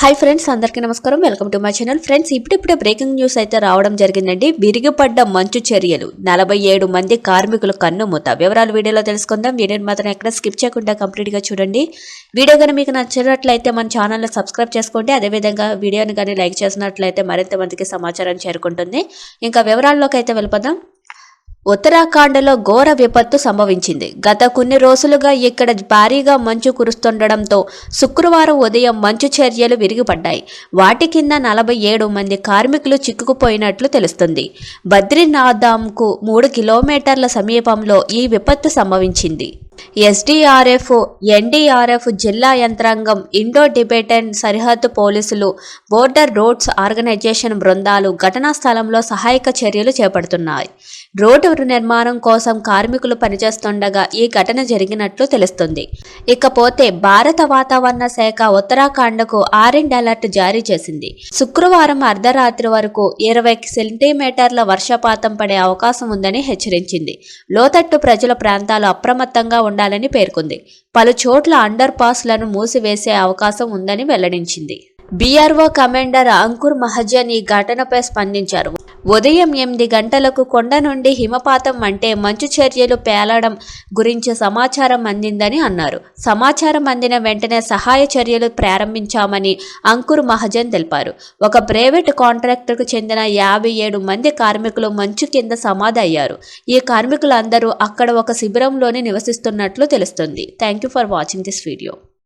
Hi friends అందరికీ నమస్కారం. Welcome to my channel friends ఇప్పుడిప్పుడే బ్రేకింగ్ న్యూస్ అయితే రావడం జరిగిందండి. విరిగిపడ్డ మంచు చర్యలు. నలభై ఏడు మంది కార్మికులు కన్నుమూత వివరాలు వీడియోలో తెలుసుకుందాం. వీడియోని మాత్రం ఎక్కడ స్కిప్ చేయకుండా కంప్లీట్గా చూడండి. వీడియో కానీ మీకు నచ్చినట్లయితే మన ఛానల్ని సబ్స్క్రైబ్ చేసుకోండి. అదేవిధంగా వీడియోని కానీ లైక్ చేసినట్లయితే మరింత మందికి సమాచారం చేరుకుంటుంది. ఇంకా వివరాల్లోకి అయితే వెళ్ళిపోదాం. ఉత్తరాఖండ్లో ఘోర విపత్తు సంభవించింది. గత కొన్ని రోజులుగా ఇక్కడ భారీగా మంచు కురుస్తుండడంతో శుక్రవారం ఉదయం మంచు చర్యలు విరిగిపడ్డాయి. వాటి కింద నలభై ఏడు మంది కార్మికులు చిక్కుకుపోయినట్లు తెలుస్తుంది. బద్రీనాథాంకు మూడు కిలోమీటర్ల సమీపంలో ఈ విపత్తు సంభవించింది. ఎస్డీఆర్ఎఫ్ ఎన్డీఆర్ఎఫ్ జిల్లా యంత్రాంగం ఇండో టిబెటన్ సరిహద్దు పోలీసులు బోర్డర్ రోడ్స్ ఆర్గనైజేషన్ బృందాలు ఘటనా స్థలంలో సహాయక చర్యలు చేపడుతున్నాయి. రోడ్డు నిర్మాణం కోసం కార్మికులు పనిచేస్తుండగా ఈ ఘటన జరిగినట్లు తెలుస్తుంది. ఇకపోతే భారత వాతావరణ శాఖ ఉత్తరాఖండ్కు ఆరెంజ్ అలర్ట్ జారీ చేసింది. శుక్రవారం అర్ధరాత్రి వరకు ఇరవై సెంటీమీటర్ల వర్షపాతం పడే అవకాశం ఉందని హెచ్చరించింది. లోతట్టు ప్రజల ప్రాంతాలు అప్రమత్తంగా ఉండాలని పేర్కొంది. పలు చోట్ల అండర్ పాస్లను మూసివేసే అవకాశం ఉందని వెల్లడించింది. బీఆర్ఓ కమాండర్ అంకుర్ మహజన్ ఈ ఘటనపై స్పందించారు. ఉదయం ఎనిమిది గంటలకు కొండ నుండి హిమపాతం అంటే మంచు చర్యలు పేలడం గురించి సమాచారం అందిందని అన్నారు. సమాచారం అందిన వెంటనే సహాయ చర్యలు ప్రారంభించామని అంకుర్ మహజన్ తెలిపారు. ఒక ప్రైవేట్ కాంట్రాక్టర్కు చెందిన యాభై ఏడు మంది కార్మికులు మంచు కింద సమాధి అయ్యారు ఈ కార్మికులందరూ అక్కడ ఒక శిబిరంలోని నివసిస్తున్నట్లు తెలుస్తుంది. Thank you for watching this video